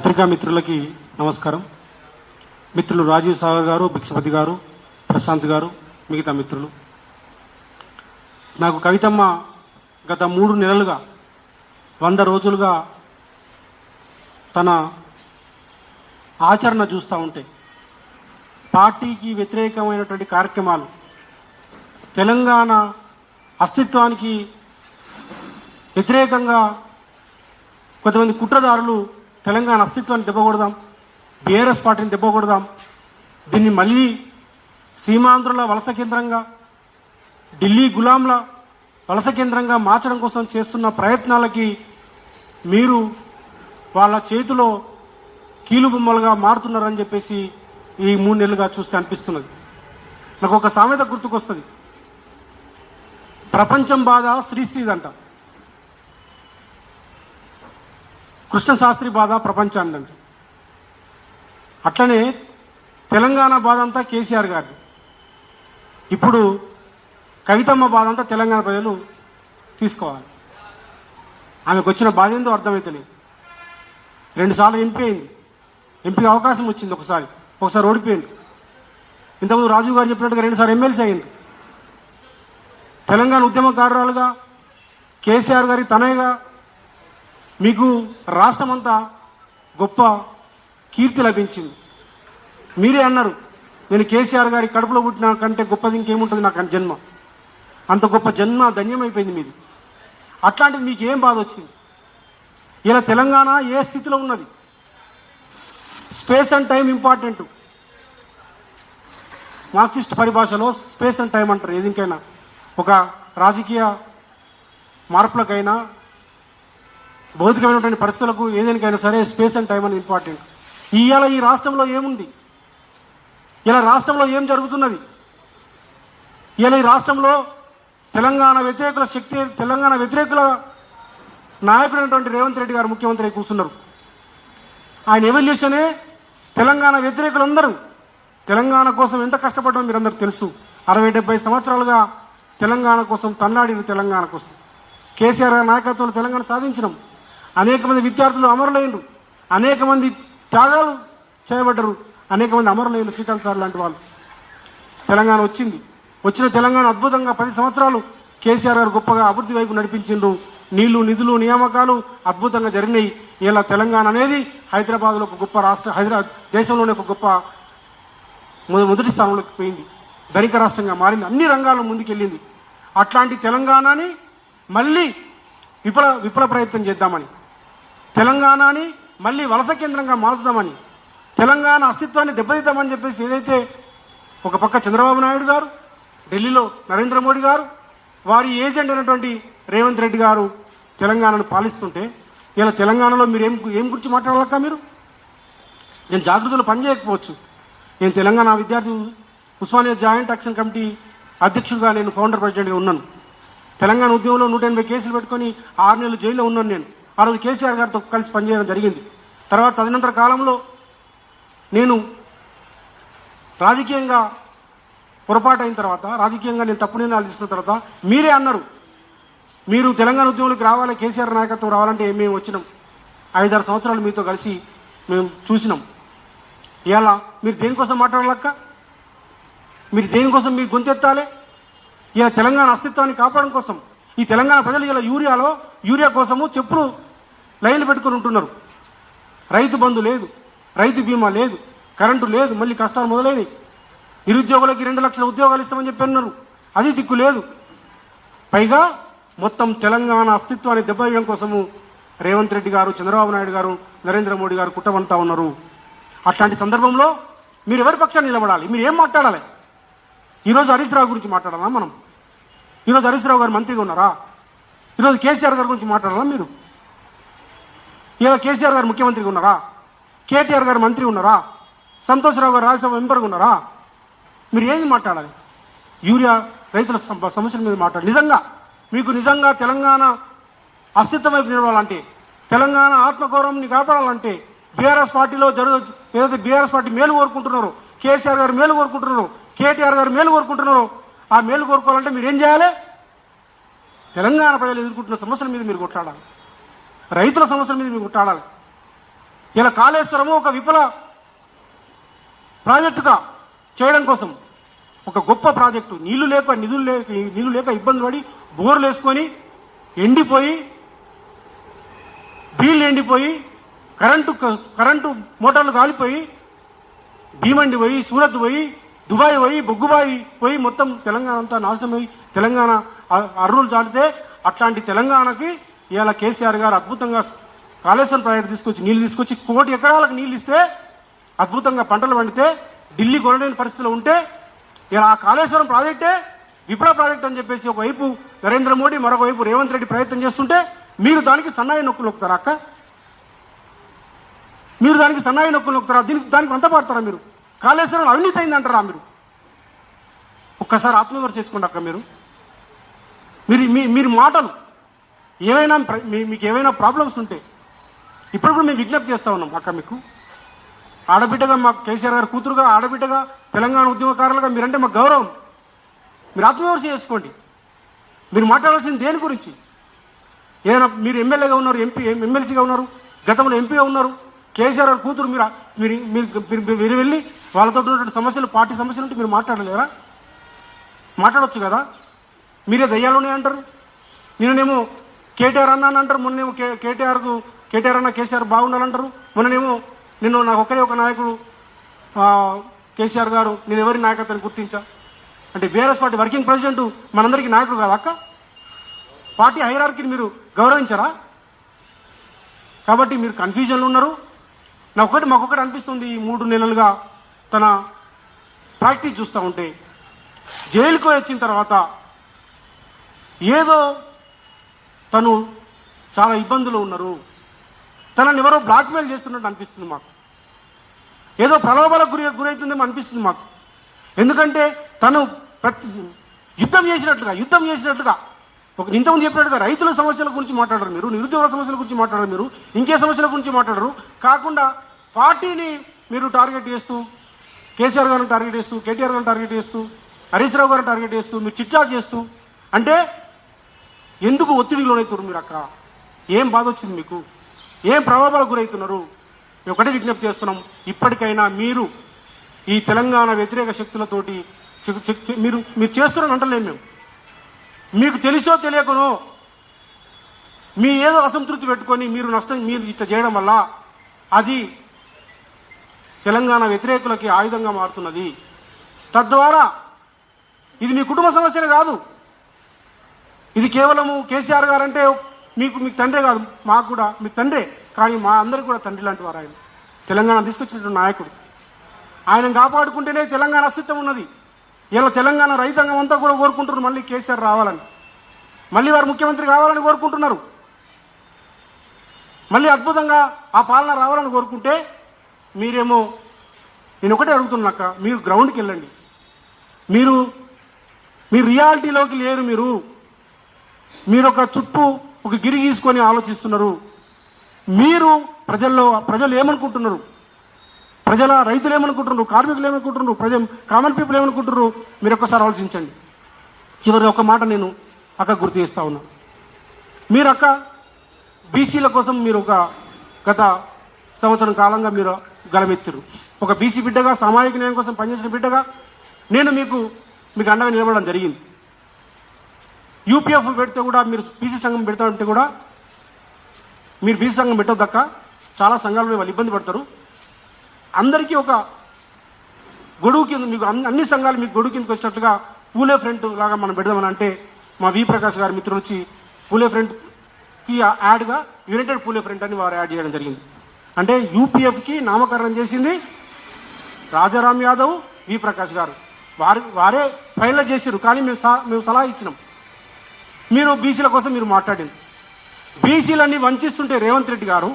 పత్రికా మిత్రులకి నమస్కారం. మిత్రులు రాజీవ్ సాగర్ గారు భిక్షపతి గారు ప్రశాంత్ గారు మిగతా మిత్రులు. నాకు కవితమ్మ గత మూడు నెలలుగా వంద రోజులుగా తన ఆచరణ చూస్తూ ఉంటే పార్టీకి వ్యతిరేకమైనటువంటి కార్యక్రమాలు తెలంగాణ అస్తిత్వానికి వ్యతిరేకంగా కొంతమంది కుట్రదారులు తెలంగాణ అస్తిత్వాన్ని దెబ్బకొడదాం బీఆర్ఎస్ పార్టీని దెబ్బకొడదాం. దీన్ని మళ్ళీ సీమాంధ్రుల వలస కేంద్రంగా ఢిల్లీ గులాంల వలస కేంద్రంగా మార్చడం కోసం చేస్తున్న ప్రయత్నాలకి మీరు వాళ్ళ చేతిలో కీలుబొమ్మలుగా మారుతున్నారని చెప్పేసి ఈ మూడు నెలలుగా చూస్తే అనిపిస్తున్నది. నాకు ఒక సామెత గుర్తుకొస్తుంది. ప్రపంచం బాధ శ్రీశ్రీదంట కృష్ణ శాస్త్రి బాధ ప్రపంచాన్ని అట్లనే తెలంగాణ బాధ అంతా కేసీఆర్ గారిది. ఇప్పుడు కవితమ్మ బాధ అంతా తెలంగాణ ప్రజలు తీసుకోవాలి. ఆమెకు వచ్చిన బాధ ఏందో అర్థమైతలేదు. రెండుసార్లు ఎంపీ అయింది ఎంపీ అవకాశం వచ్చింది ఒకసారి. ఒకసారి ఓడిపోయింది. ఇంతకుముందు రాజీవ్ గారు చెప్పినట్టుగా రెండుసార్లు ఎమ్మెల్సీ అయింది తెలంగాణ ఉద్యమకారురాలుగా కేసీఆర్ గారి తనయగా మీకు రాష్ట్రమంతా గొప్ప కీర్తి లభించింది. మీరే అన్నారు నేను కేసీఆర్ గారి కడుపులో పుట్టిన కంటే గొప్పది ఇంకేముంటుంది నాకు జన్మ. అంత గొప్ప జన్మ ధన్యమైపోయింది మీది. అట్లాంటిది మీకు ఏం బాధ వచ్చింది? ఇలా తెలంగాణ ఏ స్థితిలో ఉన్నది? Space and time important. Marxist పరిభాషలో స్పేస్ అండ్ టైం అంటారు ఏదికైనా. ఒక రాజకీయ మార్పులకైనా భౌతికమైనటువంటి పరిస్థితులకు ఏదేనికైనా సరే స్పేస్ అండ్ టైం అనేది ఇంపార్టెంట్. ఇవాళ ఈ రాష్ట్రంలో ఏముంది? ఇలా రాష్ట్రంలో ఏం జరుగుతున్నది? ఇలా ఈ రాష్ట్రంలో తెలంగాణ వ్యతిరేకుల శక్తి తెలంగాణ వ్యతిరేకుల నాయకుడైనటువంటి రేవంత్ రెడ్డి గారు ముఖ్యమంత్రి కూర్చున్నారు. ఆయన ఎవల్యూషనే తెలంగాణ వ్యతిరేకులందరూ. తెలంగాణ కోసం ఎంత కష్టపడ్డామో మీరందరూ తెలుసు. అరవై డెబ్బై సంవత్సరాలుగా తెలంగాణ కోసం తన్నాడిన తెలంగాణ కోసం. కేసీఆర్ గారి నాయకత్వంలో తెలంగాణ సాధించినాం. అనేక మంది విద్యార్థులు అమరులైనరు అనేక మంది త్యాగాలు చేయబడ్డరు. అనేక మంది అమరులైన శ్రీకాంత్ సార్ లాంటి వాళ్ళు. తెలంగాణ వచ్చింది. వచ్చిన తెలంగాణ అద్భుతంగా పది సంవత్సరాలు కేసీఆర్ గారు గొప్పగా అభివృద్ధి వైపు నడిపించిండ్రు. నీళ్ళు నిధులు నియామకాలు అద్భుతంగా జరిగినాయి. ఇలా తెలంగాణ అనేది హైదరాబాద్లో ఒక గొప్ప రాష్ట్ర హైదరాబాద్ దేశంలోనే ఒక గొప్ప మొదటి స్థానంలోకి పోయింది. ధనిక రాష్ట్రంగా మారింది. అన్ని రంగాల్లో ముందుకెళ్ళింది. అట్లాంటి తెలంగాణని మళ్ళీ విఫల విఫల ప్రయత్నం చేద్దామని. తెలంగాణని మళ్ళీ వలస కేంద్రంగా మార్చుదామని తెలంగాణ అస్తిత్వాన్ని దెబ్బతీద్దామని చెప్పేసి ఏదైతే ఒక పక్క చంద్రబాబు నాయుడు గారు ఢిల్లీలో నరేంద్ర మోడీ గారు వారి ఏజెంట్ అయినటువంటి రేవంత్ రెడ్డి గారు తెలంగాణను పాలిస్తుంటే ఇలా తెలంగాణలో మీరు ఏం ఏం గురించి మాట్లాడాలక్క మీరు? నేను జాగ్రత్తలు పనిచేయకపోవచ్చు. నేను తెలంగాణ విద్యార్థి ఉస్మానియా జాయింట్ యాక్షన్ కమిటీ అధ్యక్షుడిగా నేను ఫౌండర్ ప్రెసిడెంట్గా ఉన్నాను. తెలంగాణ ఉద్యమంలో నూట ఎనభై కేసులు పెట్టుకొని ఆరు నెలలు జైల్లో ఉన్నాను నేను. ఆ రోజు కేసీఆర్ గారితో కలిసి పనిచేయడం జరిగింది. తర్వాత తదనంతర కాలంలో నేను రాజకీయంగా పొరపాటు అయిన తర్వాత రాజకీయంగా నేను తప్పు నిర్ణయాలు తీసుకున్న తర్వాత మీరే అన్నారు మీరు తెలంగాణ ఉద్యమంలోకి రావాలి కేసీఆర్ నాయకత్వం రావాలంటే మేము వచ్చినాం. ఐదారు సంవత్సరాలు మీతో కలిసి మేము చూసినాం. ఇలా మీరు దేనికోసం మాట్లాడాలక్క? మీరు దేనికోసం మీరు గొంతెత్తాలి? ఇలా తెలంగాణ అస్తిత్వాన్ని కాపాడడం కోసం ఈ తెలంగాణ ప్రజలు ఇలా యూరియాలో యూరియా కోసము చెప్పులు లైన్లు పెట్టుకొని ఉంటున్నారు. రైతు బంధు లేదు రైతు బీమా లేదు కరెంటు లేదు మళ్ళీ కష్టాలు మొదలైనవి నిరుద్యోగులకి రెండు లక్షల ఉద్యోగాలు ఇస్తామని చెప్పి అన్నారు. అది దిక్కు లేదు. పైగా మొత్తం తెలంగాణ అస్తిత్వాన్ని దెబ్బతీయడం కోసము రేవంత్ రెడ్డి గారు చంద్రబాబు నాయుడు గారు నరేంద్ర మోడీ గారు కుట్రమంతా ఉన్నారు. అట్లాంటి సందర్భంలో మీరు ఎవరి పక్షాన్ని నిలబడాలి? మీరు ఏం మాట్లాడాలి? ఈరోజు హరీష్ రావు గురించి మాట్లాడాలా మనం? ఈరోజు హరీశ్రావు గారు మంత్రిగా ఉన్నారా? ఈరోజు కేసీఆర్ గారి గురించి మాట్లాడాలా మీరు? ఈరోజు కేసీఆర్ గారు ముఖ్యమంత్రిగా ఉన్నారా? కేటీఆర్ గారు మంత్రి ఉన్నారా? సంతోష్రావు గారు రాజ్యసభ మెంబర్గా ఉన్నారా? మీరు ఏది మాట్లాడాలి? యూరియా రైతుల సమస్యల మీద మాట్లాడాలి. నిజంగా మీకు నిజంగా తెలంగాణ అస్తిత్వం వైపు నిలవాలంటే తెలంగాణ ఆత్మగౌరవంని కాపాడాలంటే బీఆర్ఎస్ పార్టీలో జరుగు ఏదైతే బీఆర్ఎస్ పార్టీ మేలు కోరుకుంటున్నారో కేసీఆర్ గారు మేలు కోరుకుంటున్నారు కేటీఆర్ గారు మేలు కోరుకుంటున్నారు ఆ మేలు కోరుకోవాలంటే మీరేం చేయాలి? తెలంగాణ ప్రజలు ఎదుర్కొంటున్న సమస్యల మీద మీరు కొట్లాడాలి. రైతుల సమస్యల మీద మీరు కొట్లాడాలి. ఇలా కాళేశ్వరము ఒక విఫల ప్రాజెక్టుగా చేయడం కోసం ఒక గొప్ప ప్రాజెక్టు. నీళ్ళు లేక నిధులు లేక నీళ్ళు లేక ఇబ్బంది పడి బోర్లు వేసుకొని ఎండిపోయి బీళ్ళు ఎండిపోయి కరెంటు కరెంటు మోటార్లు కాలిపోయి భీమండి పోయి సూరత్ పోయి దుబాయ్ పోయి బొగ్గుబాయి పోయి మొత్తం తెలంగాణ అంతా నాశనం అయ్యి తెలంగాణ అర్రులు చాలితే అట్లాంటి తెలంగాణకి ఇవాళ కేసీఆర్ గారు అద్భుతంగా కాళేశ్వరం ప్రాజెక్టు తీసుకొచ్చి నీళ్ళు తీసుకొచ్చి కోటి ఎకరాలకు నీళ్ళు ఇస్తే అద్భుతంగా పంటలు పండితే ఢిల్లీ కొనలేని పరిస్థితిలో ఉంటే ఇలా ఆ కాళేశ్వరం ప్రాజెక్టే విప్లవ ప్రాజెక్ట్ అని చెప్పేసి ఒకవైపు నరేంద్ర మోడీ మరొక వైపు రేవంత్ రెడ్డి ప్రయత్నం చేస్తుంటే మీరు దానికి సన్నాయి నొక్కులు నొక్కుతారా అక్క? మీరు దానికి సన్నాయి నొక్కులు నొక్కుతారా? దీనికి దానికి వంట పాడతారా మీరు? కాళేశ్వరం అవినీతి అయిందంటారా మీరు? ఒక్కసారి ఆత్మవిమర్శ చేసుకోండి అక్క మీరు. మీరు మీ మీరు మాటలు. ఏమైనా ప్ర- మీ- మీకు ఏమైనా ప్రాబ్లమ్స్ ఉంటే ఇప్పుడు కూడా మేము విజ్ఞప్తి చేస్తా ఉన్నాం అక్క మీకు. ఆడబిడ్డగా మా కేసీఆర్ గారు కూతురుగా ఆడబిడ్డగా తెలంగాణ ఉద్యమకారులుగా మీరంటే మాకు గౌరవం. మీరు ఆత్మవిమర్శ చేసుకోండి. మీరు మాట్లాడాల్సింది దేని గురించి? ఏదైనా మీరు ఎమ్మెల్యేగా ఉన్నారు ఎంపీ ఎమ్మెల్సీగా ఉన్నారు గతంలో ఎంపీగా ఉన్నారు కేసీఆర్ గారు కూతురు మీరు మీరు మీరు- మీరు మీరు వెళ్ళి వాళ్ళతో ఉన్నటువంటి సమస్యలు పార్టీ సమస్యలు ఉంటే మీరు మాట్లాడలేరా? మాట్లాడవచ్చు కదా? మీరే దయ్యాలు ఉన్నాయంటారు నిన్ననేమో కేటీఆర్ అన్న అని అంటారు మొన్నేమో కే కేటీఆర్కు కేటీఆర్ అన్న కేసీఆర్ బాగుండాలంటారు మొన్ననేమో నిన్ను నాకు ఒక్కడే ఒక నాయకుడు కేసీఆర్ గారు నేను ఎవరి నాయకత్వాన్ని గుర్తించా? అంటే బీఆర్ఎస్ పార్టీ వర్కింగ్ ప్రెసిడెంట్ మనందరికీ నాయకుడు కాదు అక్క? పార్టీ హైరార్కిని మీరు గౌరవించరా? కాబట్టి మీరు కన్ఫ్యూజన్లో ఉన్నారు. నాకు ఒకటి మాకు అనిపిస్తుంది ఈ మూడు నెలలుగా తన ప్రాక్టీస్ చూస్తూ ఉంటే జైలుకు వచ్చిన తర్వాత ఏదో తను చాలా ఇబ్బందులు ఉన్నారు. తనని ఎవరో బ్లాక్మెయిల్ చేస్తున్నట్టు అనిపిస్తుంది మాకు. ఏదో ప్రలోభాలకు గురి గురవుతుందేమో అనిపిస్తుంది మాకు. ఎందుకంటే తను ప్రతి యుద్ధం చేసినట్లుగా యుద్ధం చేసినట్లుగా. ఒక ఇంతకుముందు చెప్పినట్టుగా రైతుల సమస్యల గురించి మాట్లాడరు మీరు నిరుద్యోగ సమస్యల గురించి మాట్లాడరు మీరు ఇంకే సమస్యల గురించి మాట్లాడరు. కాకుండా పార్టీని మీరు టార్గెట్ చేస్తూ కేసీఆర్ గారిని టార్గెట్ చేస్తూ కేటీఆర్ గారిని టార్గెట్ చేస్తూ హరీష్ రావు గారిని టార్గెట్ చేస్తూ మీరు చిట్చాట్ చేస్తూ అంటే ఎందుకు ఒత్తిడికి లోనవుతున్నారు మీరు అక్క ఏం బాధ వచ్చింది మీకు? ఏం ప్రభావాలకు గురవుతున్నారు మేము ఒకటే విజ్ఞప్తి చేస్తున్నాం ఇప్పటికైనా మీరు ఈ తెలంగాణ వ్యతిరేక శక్తులతోటి చెక్- చెక్- మీరు మీరు చేస్తున్నారని అంటలేము మేము. మీకు తెలిసో తెలియకనో మీ ఏదో అసంతృప్తి పెట్టుకొని మీరు నష్టం మీరు ఇట్లా చేయడం వల్ల అది తెలంగాణ వ్యతిరేకులకి ఆయుధంగా మారుతున్నది. తద్వారా ఇది మీ కుటుంబ సమస్యలు కాదు. ఇది కేవలము కేసీఆర్ గారు అంటే మీకు మీకు తండ్రే కాదు మాకు కూడా మీ తండ్రే. కానీ మా అందరికి కూడా తండ్రి లాంటి వారు ఆయన. తెలంగాణ తీసుకొచ్చినటువంటి నాయకుడు. ఆయన కాపాడుకుంటేనే తెలంగాణ అస్తిత్వం ఉన్నది. ఇలా తెలంగాణ రైతాంగం అంతా కూడా కోరుకుంటున్నారు మళ్ళీ కేసీఆర్ రావాలని. మళ్ళీ వారు ముఖ్యమంత్రి కావాలని కోరుకుంటున్నారు. మళ్ళీ అద్భుతంగా ఆ పాలన రావాలని కోరుకుంటే మీరేమో నేను ఒకటే అడుగుతున్నాక మీరు గ్రౌండ్కి వెళ్ళండి మీరు మీరు రియాలిటీలోకి లేరు మీరు. మీరు ఒక చుట్టూ ఒక గిరి గీసుకొని ఆలోచిస్తున్నారు. మీరు ప్రజల్లో ప్రజలు ఏమనుకుంటున్నారు? ప్రజల రైతులు ఏమనుకుంటున్నారు? కార్మికులు ఏమనుకుంటున్నారు? ప్రజ కామన్ పీపుల్ ఏమనుకుంటున్నారు? మీరు ఒక్కసారి ఆలోచించండి. చివరి ఒక మాట నేను అక్క గుర్తు చేస్తా ఉన్నా. మీరు అక్క బీసీల కోసం మీరు ఒక గత సంవత్సరం కాలంగా మీరు గలమెత్తురు ఒక బీసీ బిడ్డగా సామాజిక న్యాయం కోసం పనిచేసిన బిడ్డగా నేను మీకు మీకు అండగా నిలబడడం జరిగింది. యూపీఎఫ్ పెడితే కూడా మీరు బీసీ సంఘం పెడతా ఉంటే కూడా మీరు బీసీ సంఘం పెట్టొద్దక్క. చాలా సంఘాలు వాళ్ళు ఇబ్బంది పడతారు. అందరికీ ఒక గొడుగు కింద మీకు అన్ని అన్ని సంఘాలు మీకు గొడుగు కిందకి వచ్చినట్టుగా పూలే ఫ్రంట్ లాగా మనం పెడదామని అంటే మా వి ప్రకాష్ గారి మిత్రులు వచ్చి పూలే ఫ్రంట్కి యాడ్గా యునైటెడ్ పూలే ఫ్రంట్ అని వారు యాడ్ చేయడం జరిగింది. అంటే యూపీఎఫ్కి నామకరణం చేసింది రాజారాం యాదవ్ వి ప్రకాష్ గారు. వారి వారే ఫైనల్ చేశారు కానీ మేము మేము సలహా ఇచ్చినాం. మీరు బీసీల కోసం మీరు మాట్లాడింది. బీసీలన్నీ వంచిస్తుంటే రేవంత్ రెడ్డి గారు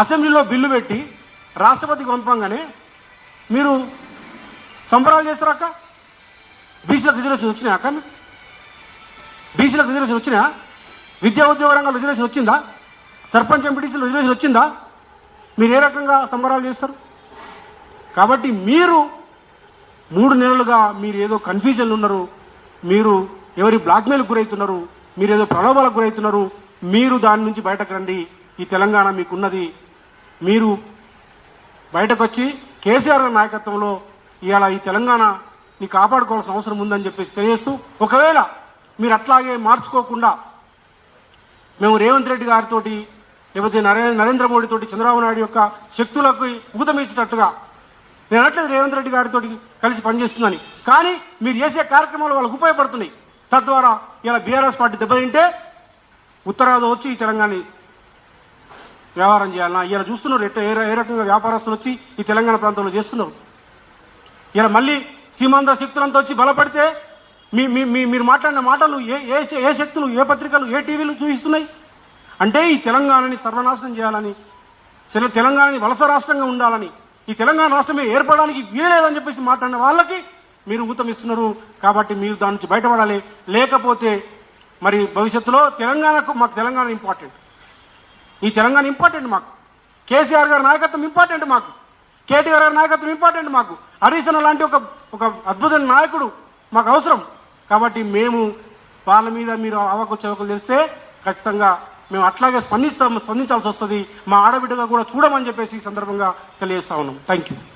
అసెంబ్లీలో బిల్లు పెట్టి రాష్ట్రపతికి పంపంగానే మీరు సంబరాలు చేస్తారక్క బీసీలకు రిజర్వేషన్ వచ్చినాయా అక్క? బీసీలకు రిజర్వేషన్ వచ్చినాయా? విద్యా ఉద్యోగ రంగంలో రిజర్వేషన్ వచ్చిందా? సర్పంచ్ ఎంపీటీసీలో రిజర్వేషన్ వచ్చిందా? మీరు ఏ రకంగా సంబరాలు చేస్తారు? కాబట్టి మీరు మూడు నెలలుగా మీరు ఏదో కన్ఫ్యూజన్లు ఉన్నారు మీరు ఎవరి బ్లాక్మెయిల్ గురవుతున్నారు మీరు ఏదో ప్రలోభాలకు గురవుతున్నారు మీరు దాని నుంచి బయటకు రండి. ఈ తెలంగాణ మీకున్నది. మీరు బయటకు వచ్చి కేసీఆర్ నాయకత్వంలో ఇవాళ ఈ తెలంగాణని కాపాడుకోవాల్సిన అవసరం ఉందని చెప్పేసి తెలియజేస్తూ ఒకవేళ మీరు అట్లాగే మార్చుకోకుండా మేము రేవంత్ రెడ్డి గారితో లేకపోతే నరే- నరేంద్ర మోడీ తోటి చంద్రబాబు నాయుడు యొక్క శక్తులకు ఊతమిచ్చినట్టుగా నేను అనట్లేదు రేవంత్ రెడ్డి గారితో కలిసి పనిచేస్తుందని. కానీ మీరు చేసే కార్యక్రమాలు వాళ్ళకు ఉపయోగపడుతున్నాయి. తద్వారా ఇలా బీఆర్ఎస్ పార్టీ దెబ్బతింటే ఉత్తరాది వచ్చి ఈ తెలంగాణ వ్యవహారం చేయాలన్నా ఇలా చూస్తున్నారు ఎట్ట ఏ రకంగా వ్యాపారస్తులు వచ్చి ఈ తెలంగాణ ప్రాంతంలో చేస్తున్నారు? ఇలా మళ్ళీ సీమాంధ్ర శక్తులంతా వచ్చి బలపడితే మీ మీ మీ- మీరు మాట్లాడిన మాటలు ఏ ఏ ఏ శక్తులు ఏ పత్రికలు ఏ టీవీలు చూపిస్తున్నాయి? అంటే ఈ తెలంగాణని సర్వనాశనం చేయాలని తెలంగాణని వలస రాష్ట్రంగా ఉండాలని ఈ తెలంగాణ రాష్ట్రమే ఏర్పడడానికి వీలేదని చెప్పేసి మాట్లాడిన వాళ్ళకి మీరు ఊతమిస్తున్నారు. కాబట్టి మీరు దాని నుంచి బయటపడాలి. లేకపోతే మరి భవిష్యత్తులో తెలంగాణకు మాకు తెలంగాణ ఇంపార్టెంట్. ఈ తెలంగాణ ఇంపార్టెంట్ మాకు. కేసీఆర్ గారి నాయకత్వం ఇంపార్టెంట్ మాకు. కేటీఆర్ గారి నాయకత్వం ఇంపార్టెంట్ మాకు. హరీశ్ లాంటి ఒక ఒక అద్భుతమైన నాయకుడు మాకు అవసరం. కాబట్టి మేము వాళ్ళ మీద మీరు అవకు చవకలు తెలిస్తే ఖచ్చితంగా మేము అట్లాగే స్పందిస్తాం స్పందించాల్సి వస్తుంది. మా ఆడబిడ్డగా కూడా చూడమని చెప్పేసి ఈ సందర్భంగా తెలియజేస్తా ఉన్నాం. Thank you